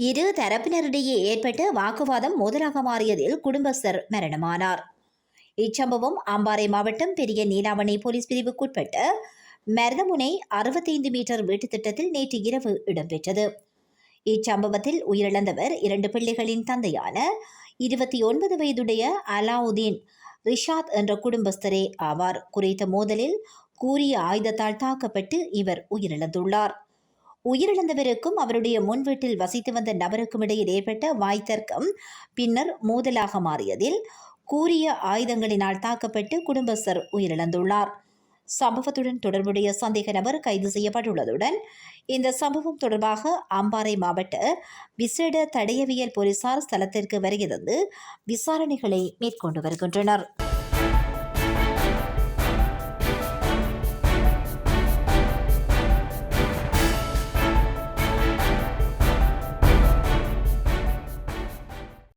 இரு தரப்பினரிடையே ஏற்பட்ட வாக்குவாதம் மோதலாக மாறியதில் குடும்பஸ்தர் மரணமானார். இச்சம்பவம் அம்பாறை மாவட்டம் பெரிய நீலாவணை போலீஸ் பிரிவுக்குட்பட்ட மருதமுனை அறுபத்தைந்து மீட்டர் வீட்டுத் திட்டத்தில் நேற்று இரவு இடம்பெற்றது. இச்சம்பவத்தில் உயிரிழந்தவர் இரண்டு பிள்ளைகளின் தந்தையான இருபத்தி ஒன்பது வயதுடைய அலாவுதீன் ரிஷாத் என்ற குடும்பஸ்தரே ஆவார். குறித்த மோதலில் கூறிய ஆயுதத்தால் தாக்கப்பட்டு இவர் உயிரிழந்துள்ளார். உயிரிழந்தவருக்கும் அவருடைய முன் வீட்டில் வசித்து வந்த நபருக்கும் இடையில் ஏற்பட்ட வாய்த்தர்க்கம் பின்னர் மோதலாக மாறியதில் கூறிய ஆயுதங்களினால் தாக்கப்பட்டு குடும்பஸ்தர் உயிரிழந்துள்ளார். சம்பவத்துடன் தொடர்புடைய சந்தேக நபர் கைது செய்யப்பட்டுள்ளதுடன் இந்த சம்பவம் தொடர்பாக அம்பாறை மாவட்ட விசேட தடயவியல் போலீசார் ஸ்தலத்திற்கு வருகிறது விசாரணைகளை மேற்கொண்டு வருகின்றனர்.